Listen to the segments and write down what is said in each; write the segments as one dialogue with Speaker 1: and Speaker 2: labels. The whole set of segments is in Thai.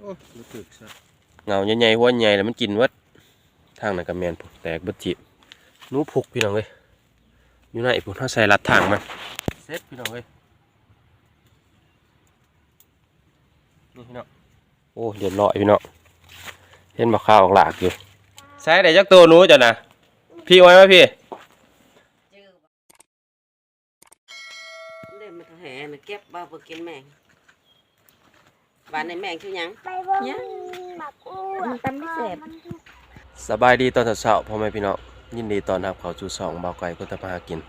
Speaker 1: โอ้รู้สึกซะ
Speaker 2: เงาใหญ่ๆหัวใหญ่แล้วมันกินวัดทางนั้นก็แมนพุ่นแตกบิดจิหนูพุกพี่น้องเอ้ยอยู่ไหนพุ่นเฮาใส่รัดทางมันเสร็จพี่น้องเอ้ยนี่พี่น้องโอ้เรียบร้อยพี่น้องเห็นบ่ข้าวออกหลากอยู่ใส่ได้จักตัวนู้จ้ะนะพี่ไว้ไหมพี่
Speaker 3: จื้อบ่เล่นมาเถอะแหนเก็บบ่บ่กินแมง บ้านในแมงคือหยัง
Speaker 4: ไปเบิ่ง
Speaker 3: ยัง
Speaker 4: บักอู้
Speaker 3: มันตำไม่แซ่บ
Speaker 2: สบายดีตอนเช้าๆพ่อแม่พี่น้องยินดีต้อนรับเข้าสู่ช่องเบาไก่ก็ตะพากิน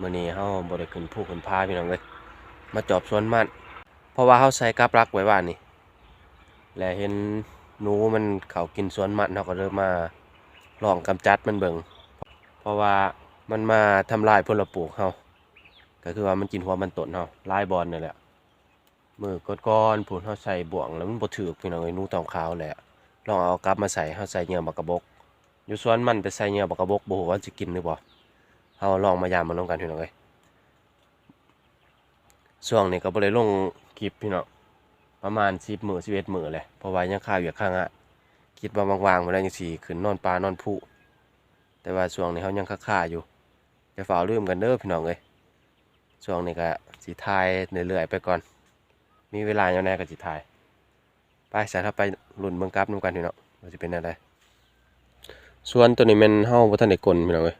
Speaker 2: มื้อนี้เฮาบ่ได้ขึ้นภูขึ้นพาพี่น้องเอ้ยมาจอบสวนมันเพราะว่าเฮาใส่กับรักไว้บ้านนี่และเห็นหนูมันเข้ากินสวนมันเฮาก็เลยมาลองกำจัดมันเบิ่งเพราะว่ามันมาทำลายผลปลูกเฮาก็คือว่ามันกินหัวมันต้นเฮาลายบอลนี่แหละ มือกดก้อนๆพูนเฮาใส่บ่วงแล้วมันบ่ถูกพี่น้องเอ้ยนูตองขาวแหละลองเอากลับมาใส่เฮาใส่เหยื่อบักกระบกอยู่สวนมันไปใส่เหยื่อบักกระบกบ่ว่าสิกินหรือบ่เฮาลองมายามมันลงกันพี่น้องเอ้ยช่วงนี้ก็บ่ได้ลงคลิปพี่น้องประมาณ10มื้อ11มื้อแหละเพราะว่ายังข้าวอยู่ข้างอะคิดว่าวางๆบ่ได้จังซี่ขึ้นนอนปลานอนผู้แต่ว่าช่วงนี้เฮายังค้าๆอยู่อย่าฝ่าลืมกันเด้อพี่น้องเอ้ยช่วงนี้ก็สิถ่ายเรื่อยๆไปก่อน มีเวลาอย่าแน่ก็สิถ่าย ไปสายถ้าไปหลุ่นเบิ่งกราฟนํกันพี่เนาะว่าสิเป็นอะไร ส่วนตัวนี้มันเฮาบ่ทันได้กลนพี่น้องเอ้ย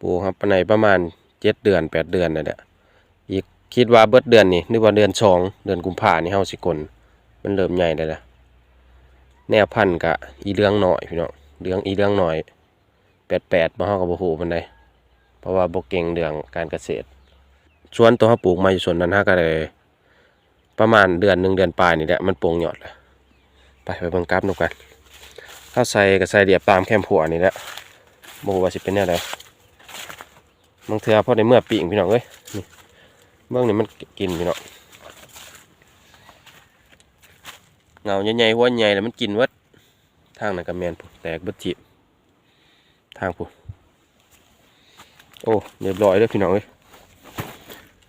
Speaker 2: ปลูกครับปานในประมาณเจ็ดเดือนแปดเดือนนั่แหละอีกคิดว่าเบิดเดือนนี่นึกว่าเดือนสองเดือนกุมภานี่เฮาสิกลมันเริ่มใหญ่ได้ล้วแนวพันกะอีเรื่องหน่อยพี่น้องเรื่องอีเรื่องหน่อยแปดแปดบ่เฮาก็บ่ฮู้ปานใดเพราะว่าบ่เก่งเรื่องการเกษตร ส่วนตัวเฮาปลูกมาอยู่ส่วนนั้นฮาก็เลย ประมาณเดือนหนึ่งเดือนปลายนี่แหละมันโปร่งยอดแล้วไปไปเบิ่งกราฟดูกันถ้าใส่ก็ใส่เดียบตามแคมผัวนี่แหละบ่ฮู้ว่าสิเป็นแนวใดบางเทื่อพอได้เมื่อปีงพี่น้องเอ้ยนี่เบิ่งนี่มันกินพี่น้องเงาใหญ่ๆหัวใหญ่แล้วมันกินเบิดทางนันก็แมนพุ่นแตกบิดจิทางพุ่นโอ้เรียบร้อยเด้อพี่น้องเอ้ย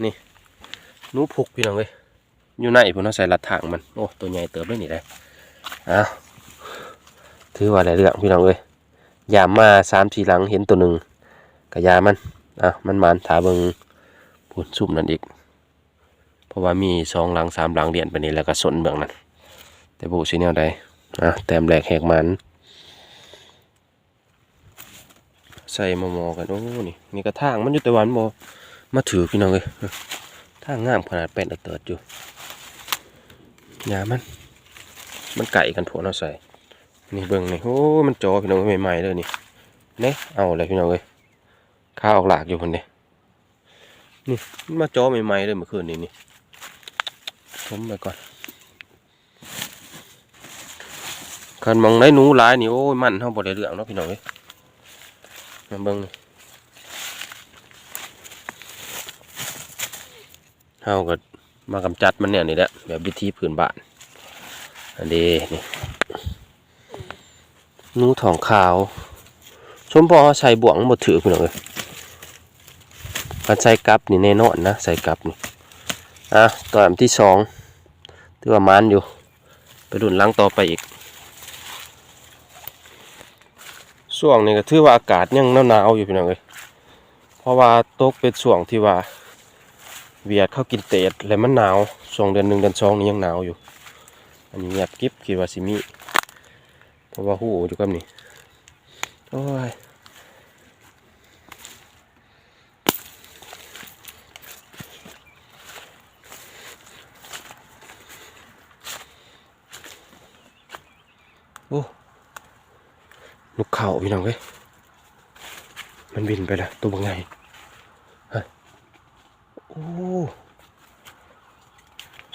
Speaker 2: นี่นูพุกพี่น้องเอ้ย อยู่ในพุ่นเนาใส่ลัดทางมันโอ้ตัวใหญ่เติบเลยนี่ได้อ้าวถือว่าอะไรเรื่องพี่น้องเอ้ยยามมาสามสี่หลังเห็นตัวหนึ่งกระยามันอ้าวมันมันถาเบิงพูนซุ่มนั่นอีก เพราะว่ามีสองหลังสามหลังเดียนไปนี่แล้วก็สนเบื้องนั้น แต่บูสิแนวใดอะแต้มแหลกแหกมันใส่มามอกันโอ้นี่นี่กระทางมันอยู่แต่วันโมมาถือพี่น้องเลยทางงามขนาดเป็นเติร์ดอยู่ ยามัน มันไก่กันผัวเนาใส่ นี่เบิ่งนี่โอ้มันจอพี่น้องใหม่ๆเลยนี่เน่เอาเลยพี่น้องเอ้ยข้าวออกหลากอยู่คนเดียนี่มันมาจอใหม่ๆเลยเมื่อคืนนี้นี่ผมไปก่อนคันมองได้หนูหลายนี่โอ้ยมันเท่าบ่ได้เรื่องเนาะพี่น้องเอ้ยมาเบิ่งนี่เฮาก็ มากำจัดมันเนี่ยนี่แหละแบบวิธีพื้นบ้านอันนี้นี่นูทองขาวชมพอใส่บ่วงหมดถือพี่น้องเลยการใส่กับนี่แน่นอนนะใส่กับนี่อะตัวอันที่สองถือว่ามันอยู่ ไปดุนล้างต่อไปอีกช่วงนี้ก็ถือว่าอากาศยังหนาวๆอยู่พี่น้องเลยเพราะว่าตกเป็นช่วงที่ว่า เวียดเข้ากินเตดแล้วมันหนาวช่วงเดือนหนึ่งเดือนสองนี่ยังหนาวอยู่ อันนี้เงียบกิ๊บคิดว่าสิมีเพราะว่าหูอยู่กับนี่โอ้ยโอ้ลูกเข่าพี่น้องเว้ยมันบินไปล้วตัวบังไง โอ้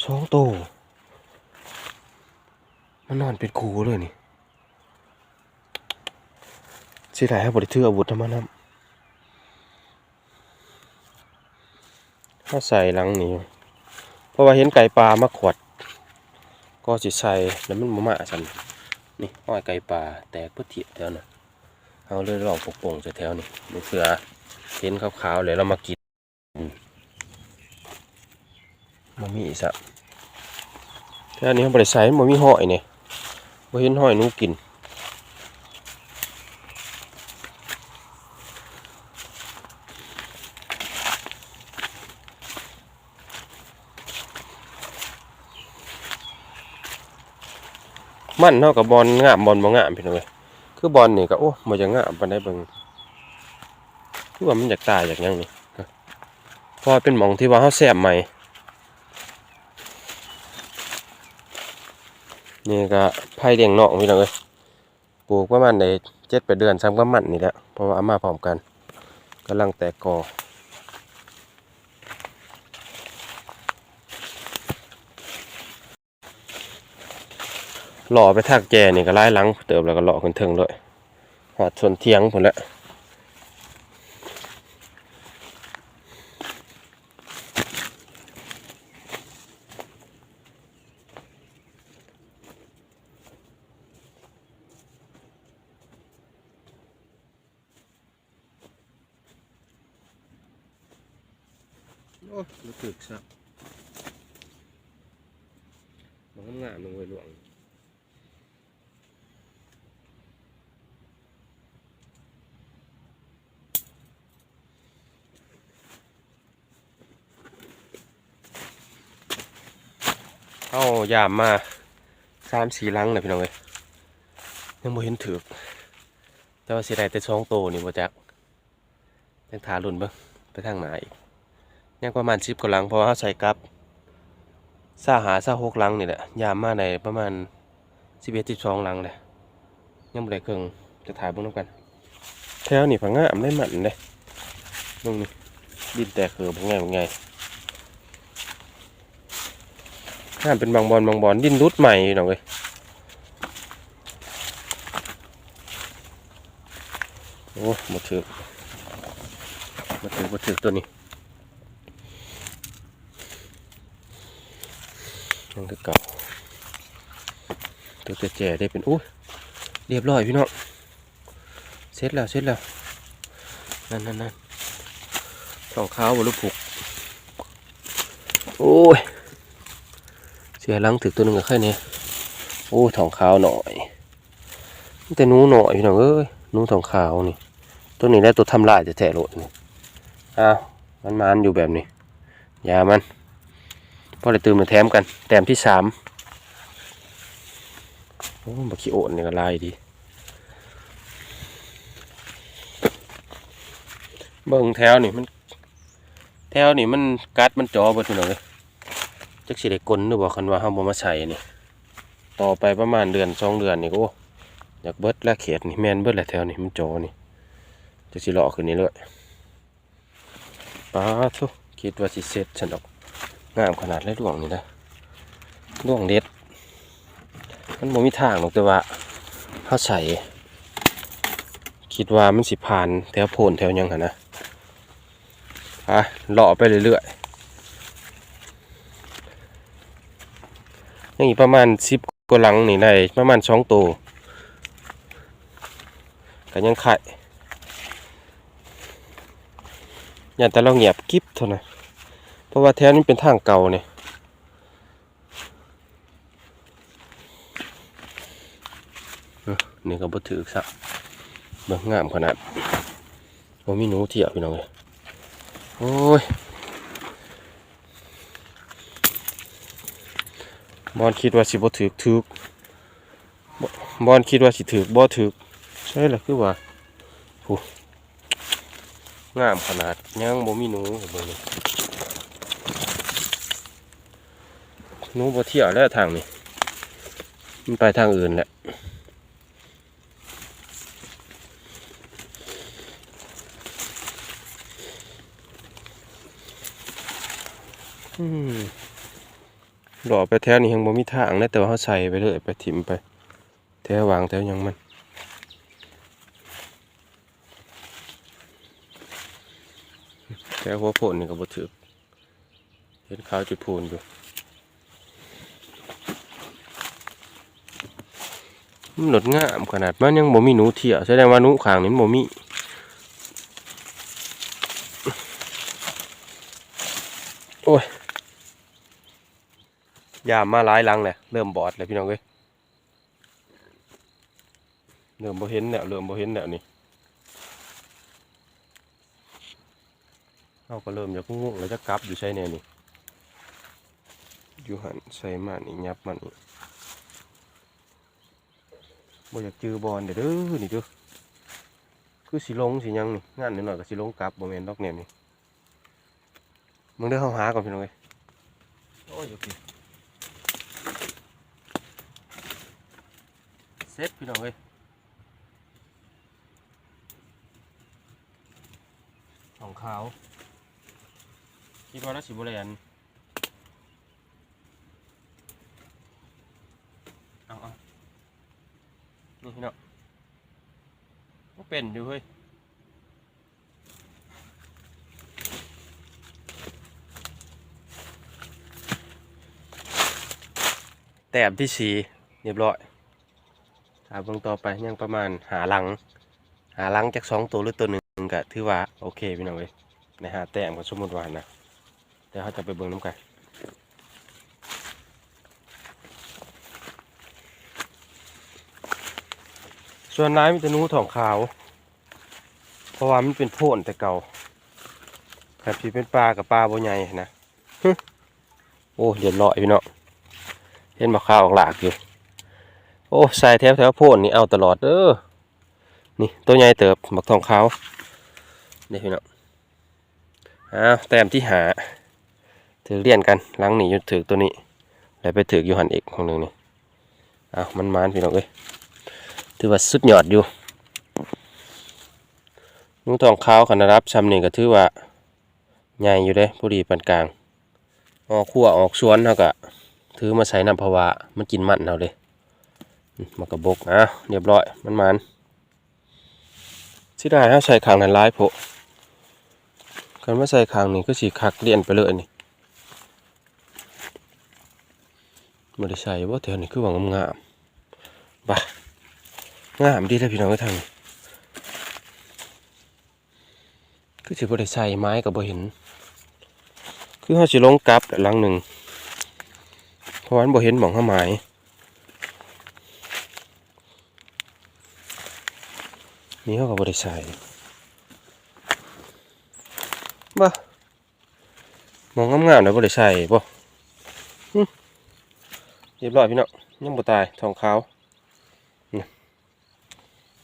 Speaker 2: สองโต มันนอนเป็นคูเลยนี่สียดายให้บริถืออาวุธทำไมนะถ้าใส่หลังนี่เพราะว่าเห็นไก่ปลามาขวด ก็สิใส่แล้วมันมามาสันนี่ห้อยไก่ปลาแตกเพื่อถีบแถวน่ะเอาเลยลองปกป่งๆแถวนี่มันเสือเห็นขาวๆเลยเรามากิน มามีอีกสักแต่นี้เขาบริใส่บ่มีหอยเนี่ยบ่เห็นหอยนูกินมันเท่ากับบอลงามบอลบ่งามพี่น้องเอ้ยคือบอลนี่ก็โอ้บ่จะงามปานใดเบิ่งคือว่ามันอยากตายอยากยังนี่ฮะเพราะเป็นหมองที่ว่าเฮาแซ่บใหม่ นี่ก็ไผ่เลี้ยงนอกพี่น้องเอ้ยปลูกประมาณได้เจ็ดแปดเดือนซ้ำก็มันนี่แหละเพราะว่าเอามาพร้อมกันกำลังแตกกอหล่อไปทากแกนี่ก็ไล่หลังเติบแล้วก็หล่อขึ้นเทิงเลยหอดชนเทียงผลละ มันงามลงไปหลวงเอายามมาสามสี่ลังเลยพี่น้องเอ้ยยังบ่เห็นถือแต่ว่าสิได้แต่สองโตนี่บ่จักยังทารุ่นเบิ่งไปทางไหนอีกยังประมาณสิบกว่าลังเพราะว่าเราใส่กับ ซาหาซาหกลังนี่แหละ ยามมาในประมาณสิบเอ็ดสิบสองลังเลยยังบ่ได้เครื่องจะถ่ายเบิ่งนำกันแถวนี่ผังงามได้มันเลยเบิ่งนี่ดินแตกเขือบ่ไงบ่ไงห้ามเป็นบางบอลบางบอลดินรุดใหม่หน่อยเว้ยโอ้หมดถือหมดถือหมดถือตัวนี้ ยังคือเก่าตัวแจ่ได้เป็นอู้เรียบร้อยพี่น้องเสร็จแล้วเสร็จแล้วนั่นนั่นนั่นสองขาวบนลูกผูกโอ้ย เสียลังถึกตัวหนึ่งก็แค่นี้โอ้ทองขาวหน่อย แต่นูหน่อยพี่น้องเอ้ยนูทองขาวนี่ ตัวนี้แล้วตัวทำลายจะแทะโลดนี่อ้าวมันมันอยู่แบบนี้อย่ามัน พอได้ตื่นมาแถมกัน แต้มที่สามโอ้บักขี้โอนนี่ก็ลายดีเบิ่งแถวนี่มัน แถวนี่มันกัดมันจอเบิดพี่น้องเอ้ยจักสิได้กลนหรือบ่คันว่าเฮาบ่มาใช้นี่ต่อไปประมาณเดือนสองเดือนนี่ก็โอ้อยากเบิดและเขตนี่แมนเบิดแหละแถวนี่มันโจนี่จักสิเลาะขึ้นนี่เลยป้าทุกคิดว่าสิเสร็จฉันดอก งามขนาดเลยดวงนี่นะดวงเด็ด มันบ่มีทางหรอกแต่ว่าเฮาใส่คิดว่ามันสิผ่านแถวโพนแถวยังหันนะอะเลาะไปเรื่อยๆยังอีกประมาณสิบกว่าหลังนี่ได้ประมาณสองตัวก็ยังไข่อย่าแต่เราเงียบกิ๊บเท่านั้น เพราะว่าแถวนี้เป็นทางเก่าเนี่ยเนี่ก็บ่ถือสักเบิ่งงามขนาดบ่มีหนูเที่ยวพี่น้องเลยโอ้ยบอลคิดว่าสิบ่ถึกถึกบอบอลคิดว่าสิถึกบ่ถึกใช่ล่ะคือว่าผู้งามขนาดยังบ่มีหนูเบิ่งนี่ห นูบ่เที่ยวแล้วทางนี้มันไปทางอื่นแหละหล่อไปแถวนี้ยังบ่มีทางนะแต่ว่าเขาใส่ไปเลยไปถิ่มไป แถววางแถวยังมันแถวหัวโผล่นี่ก็บ่ถือเห็นขาวจุดพูนอยู่ มันหลดงามขนาดมันยังบ่มีหนูเที่ยวแสดงว่าหนูขางนี้บ่มีโอ้ยยามมาหลายลังแหละเริ่มบอดเลยพี่น้องเอ้ยเริ่มบ่เห็นแล้วเริ่มบ่เห็นแล้วนี่เราก็เริ่มจากงงแล้วจะกลับอยู่ใช่แน่นี่อยู่หันใส่มันนี่ยับมันนี่ บ่อยากจือบอลเด้อเด้อนี่เด้อคือสิลงสิหยังนี่งานนิดหน่อยก็สิลงกลับบ่แม่นดอกแนวนี่มึงเด้อเฮาหาก่อนพี่น้องเอ้ยโอ้ยโอเคเซ็ตพี่น้องเอ้ยของขาวคิดว่าน่าสิบริเวณเอาเอา นี่พี่น้องมันเป็นอยู่เฮ้ยแต้มที่สี่เรียบร้อยถ้าเบิ่งต่อไปยังประมาณหาหลัง หาหลังจากสองตัวหรือตัวหนึ่งก็ถือว่า โอเคพี่น้องเว้ยในหาแต้มก็สมมติว่านะเดี๋ยวเขาจะไปเบิ่งน้ำกัน ส่วนน้ายมีแต่นูทองขาว เพราะว่ามันเป็นโพนแต่เก่าครับที่เป็นปลากับปลาโบใหญ่นะโอ้เรียบร้อยพี่เน้องเห็นมะขาวออกหลากอยู่ โอ้ใส่แถวแถวโพนนี่เอาตลอดเด้อนี่ตัวใหญ่เติบบักทองขาวนี่พี่เน้องอ้าวแต้มที่หาถือเลี่ยนกันหลังหนีอยู่ถือตัวนี้ แล้วไปถืออยู่หันอีกของหนึ่งนี่อ้าวมันมานพี่น้องเอ้ย ถือว่าสุดยอดอยู่นุ่งทองขาวขนาดรับซ้ำนี่ก็ถือว่าใหญ่อยู่เด้พอดีปานกลาง ออกขั้วออกสวนเท่ากับถือมาใส่น้ำเพราะวามันกินมันเอาเลยมากระบกนะเรียบร้อยมันมันสิได้ถ้าใส่ขางนั้นร้ายโผกันว่าใส่ขางนี้ก็สีคักเลียนไปเลยนี่ไม่ได้ใส่ว่าแถวนี้คือว่างงามๆบ่า งามดีเลยพี่น้องก็ทางนี้คือสิบ่ได้ใส่ไม้กับบ่เห็น คือเขาสิลงกลับหลังหนึ่งเพราะว่ามันบ่เห็นหมองเข้าไม้นี่เขาก็บริใส่บ่มองงามๆนะบริใส่บ่เรียบร้อยพี่น้องยังบ่ตายทองขาว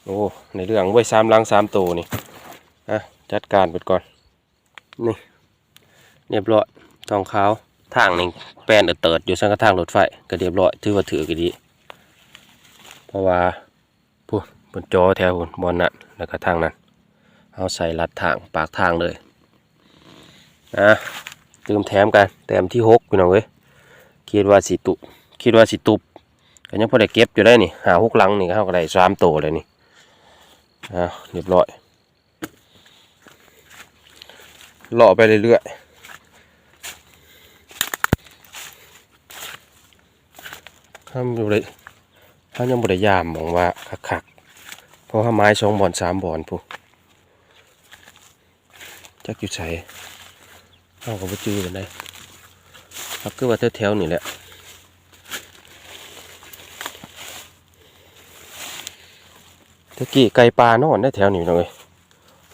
Speaker 2: โอ้ในเรื่องไว้สามลังสามตัวนี่อะจัดการไปก่อน นี่เรียบร้อยทองขาวทางนี่แปลนเติดอยู่สังกะทางรถไฟก็เรียบร้อยถือว่าถือก็ดี เพราะว่าบนจอแถวบนนั้นแล้วก็ทางนั้นเอาใส่ลัดทางปากทางเลยนะเติมแถมกันแถมที่หกพี่น้องเว้ยคิดว่าสิตุคิดว่าสิตุบก็ยังพอได้เก็บอยู่ได้นี่หาหกหลังนี่เขาก็ได้สามโตวเลยนี่ อ่าเรียบร้อยเลาะไปเรื่อยๆห้ามอยู่เลยห้ามยังบริยามมองว่าคักๆเพราะว่าไม้สองบอนสามบอนพูจักอยู่ใส่เอากับจื้อกันได้ครับคือว่าแถวๆนี่แหละ ตะกี้ไก่ปลานอนได้แถวนี้เลย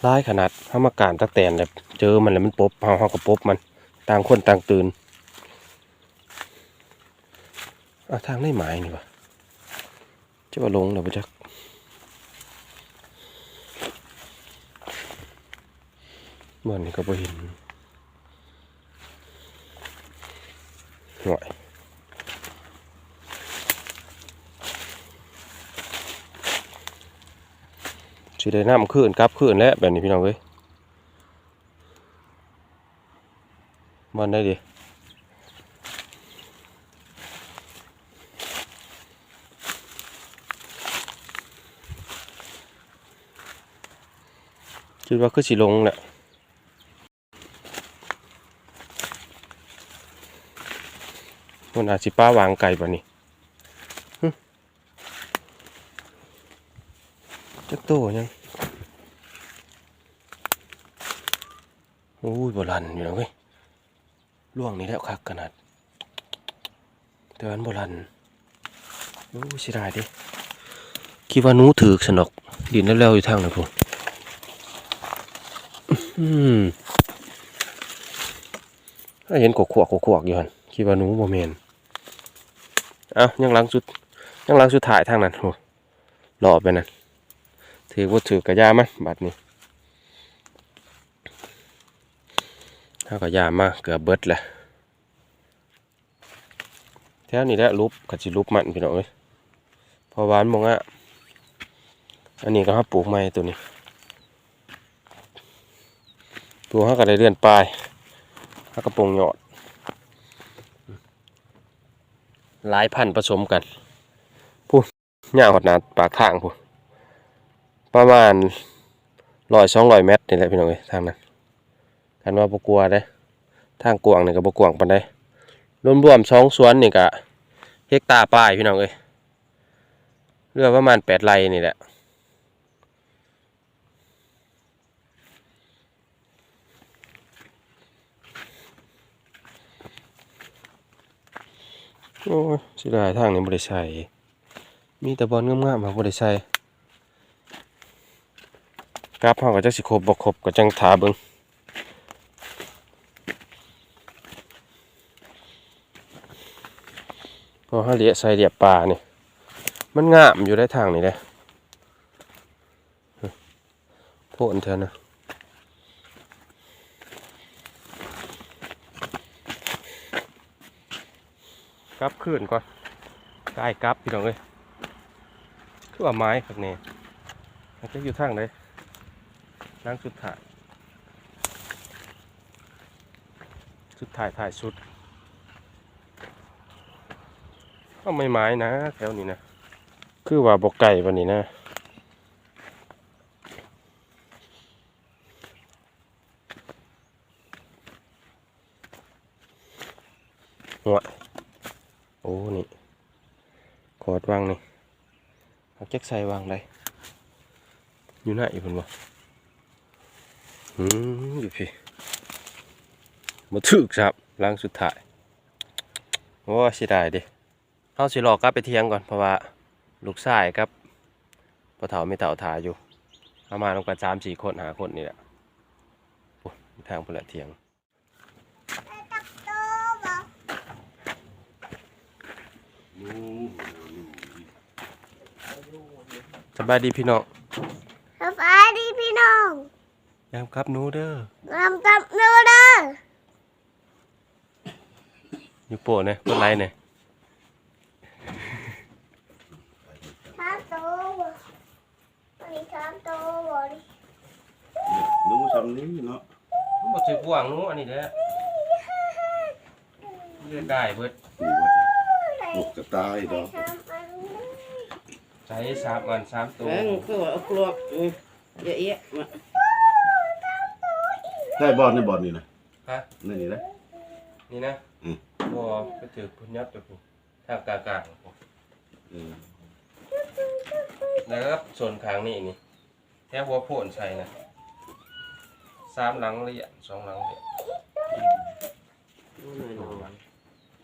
Speaker 2: ร้ายขนาดห้ามาการตะแตนแบบเจอมันแล้วมันปบเฮาเฮาก็ปบมันต่างคนต่างตื่นอะทางได้หมายนี่วะจะว่าลงหรือเปล่าจักเมื่อนี้ก็บ่เห็นหน่อย สิได้น้ำขึ้นกลับขึ้นแล้วแบบนี้พี่น้องเอ้ยมันได้ดิคิดว่าคือสิลงแหละมันอาจสิป้าวางไก่ป่ะนี่หึจักโตยังโอ้ยโบราณอยู่นะเว้ยล่วงนี่แล้วคักขนาดแต่อันโบราณโอ้เสียดายดิคิดว่านูถือสนอก ดินแล้วๆอยู่ทางนั้นพุ่นอืมถ้เห็นกวกๆกวกอยู่หันคิดว่านูบ่แม่นเอ้ายังหลังสุดยังหลังสุดท้ายทางนั้นโหหล่อไปนั่น ถือบ่ถือกระยามันบัดนี้ถ้ากระยามาเกือบเบิดแหละแถวนี้แหละรูปกับสิรูปมันพี่น้องเอ้ยพอหวานมองอะอันนี้ก็ฮับปลูกไม้ตัวนี้ปลูกฮักก็ได้เลื่อนปลายฮักกระปงยอดหลายพันผสมกันพูดย่าหดหนาปากทางพูด ประมาณร้อยสองร้อยเมตรนี่แหละพี่น้องเอ้ยทางนั้นกันว่าบกลัวได้ทางกวางนี่ก็บกวางปานใดรวมๆสองสวนนี่ก็เฮกตาร์ปลายพี่น้องเอ้ยเรือประมาณแปดไร่นี่แหละโอ้ยสิได้ทางนี้บ่ได้ใส่มีแต่บอลงามๆมาบ่ได้ใส่ กราฟเฮาก็จักสิครบบ่ครบก็จังถาเบิ่งพอเขาเลียใส่เลียปลาเนี่ยมันงามอยู่ได้ทางนี่เลยโพนเธอนะกลับขึ้นก่อนกายกลับพี่น้องเลยคือว่าไม้ครับเนี่ยมันจะอยู่ทางไหน นั่งสุดท้าย สุดท้ายถ่ายสุดก็ไม่ไม้นะ แถวนี้นะ คือว่าบกไก่วันนี้นะหัวโอ้ นี่ขอดวางนี่เอาแจ็คใส่วางได้อยู่ไหนอยู่เพิ่นบ่ อืมอยู่พี่มาถึกครับล้างสุดท้ายโอ้เสิได้ดิเขาสิรอกลับไปเที่ยงก่อนเพราะว่าลูกชายครับพ่อเฒ่าไม่เฒ่าทาอยู่ประมาณกันสามสี่คนหาคนนี่แหละทางเพื่นละเที่ยงสบายดีพี่น้อง
Speaker 1: สบายดีพี่น้อง
Speaker 2: ยามครับหนูเด้อ
Speaker 1: รำตับนูเด้อ
Speaker 2: อยู่โปะเนี่ยกดไลค์เนี่ย
Speaker 1: ทามโตบ่วันนี้ทามโตบ่ดิ
Speaker 4: หนูทำนี้เนาะ
Speaker 2: หมดถือกวางหนูอันนี้แหละเลือดได้เบิด
Speaker 4: นี่ว่าลูกกระต่ายดอก
Speaker 1: ทามอันนี้
Speaker 2: ใช้สามวันสามตัว
Speaker 3: เออคือว่าเอาครบอืมเยอะแยะมา
Speaker 4: ได้บอลนี่บอลนี่นะ
Speaker 2: ฮะ
Speaker 4: นี่นี่นะ
Speaker 2: นี่นะ
Speaker 4: อืม
Speaker 2: บอไปถือพุ่นยับไปพุ่นทางกลางๆพุ่น
Speaker 4: เออ
Speaker 2: แล้วก็ส่วนขางนี่นี่แค่หัวโผนใส่นะสามหลังเหรียญสองหลังเหรียญ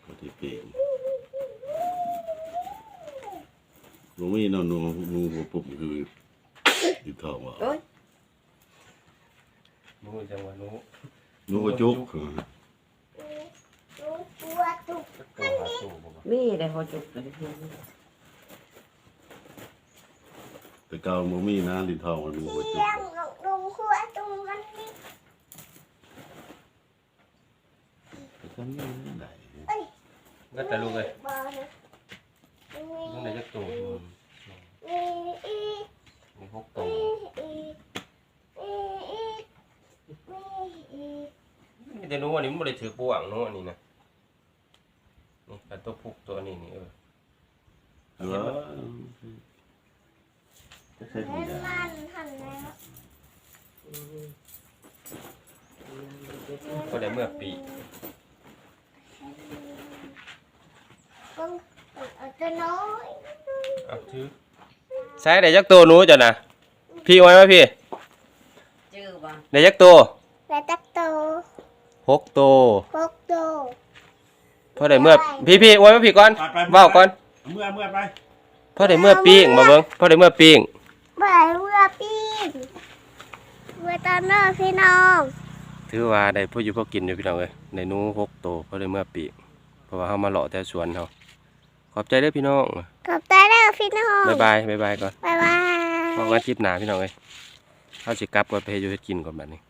Speaker 4: ปฏิเปงหนูมีเนาะหนูหนูหัวปุ่มคือติดทองว่า
Speaker 3: โอ้ย
Speaker 2: นู้จังหวะนู้
Speaker 4: หนูก็จุก
Speaker 1: หนูกลัวตุก
Speaker 2: ตัวหาตู้บ่วะ
Speaker 3: มีได้พอจุกเลย
Speaker 4: แต่เก่าหนูมีนะติดทองว่าหนูก็จุ
Speaker 1: เสี
Speaker 4: ก
Speaker 1: ยงของลุงกลัวตุงมันนี่
Speaker 4: แต่ก็ไม่ได้
Speaker 2: ก็แต่ลูกเลย
Speaker 1: บ่นะ
Speaker 2: ต้องได้จักตัวหนึ่ง
Speaker 1: มีอีก
Speaker 2: มีหกตัว
Speaker 1: มีอีกมีอีกมีอีก
Speaker 2: มีแต่นู้ อันนี้มันไม่ได้ถือปวงนู้อันนี้นะนี่แต่ตัวผูกตัวนี้นี่เออ
Speaker 4: เออจะใช้
Speaker 1: เล่
Speaker 4: ที่
Speaker 1: น
Speaker 4: ไหน
Speaker 1: มันหันแล้ว
Speaker 2: ก็ได้เมื่อปี
Speaker 1: ก็เอาตัวน้อย
Speaker 2: เอาถือใช้ได้จักตัวหนู้จ้ะนะพี่ไว้ไหมพี่
Speaker 3: จื้อบ่
Speaker 2: ได้จักตัว
Speaker 1: และตักโต
Speaker 2: หกตัว
Speaker 1: พกโต
Speaker 2: พอได้เมื่อพี่พี่โอ้ยมาพี่ก่อน
Speaker 4: ไปไป
Speaker 2: เว้าก่อน
Speaker 4: เมื่อเมื่อไป
Speaker 2: พอได้เมื่อปิ้งมาเบิ่งพอได้เมื่อปิ้ง
Speaker 1: เมื่อเมื่อปิ้งเมื่อตอนเลิกพี่น้อง
Speaker 2: ถือว่าได้พออยู่พอกินอยู่พี่น้องเอ้ยได้หนูหกโตวพอได้เมื่อปิ้งเพราะว่าเฮามาเลาะแต่สวนเฮาขอบใจเด้อพี่น้อง
Speaker 1: ขอบใจเด้อพี่น้อง
Speaker 2: บ๊ายบายบ๊ายบายก่อน
Speaker 1: บ๊ายบาย
Speaker 2: พบกันคลิปหน้าพี่น้องเอ้ยเฮาสิกลับก่อนไปเฮ็ดอยู่เฮ็ดกินก่อนบัดนี้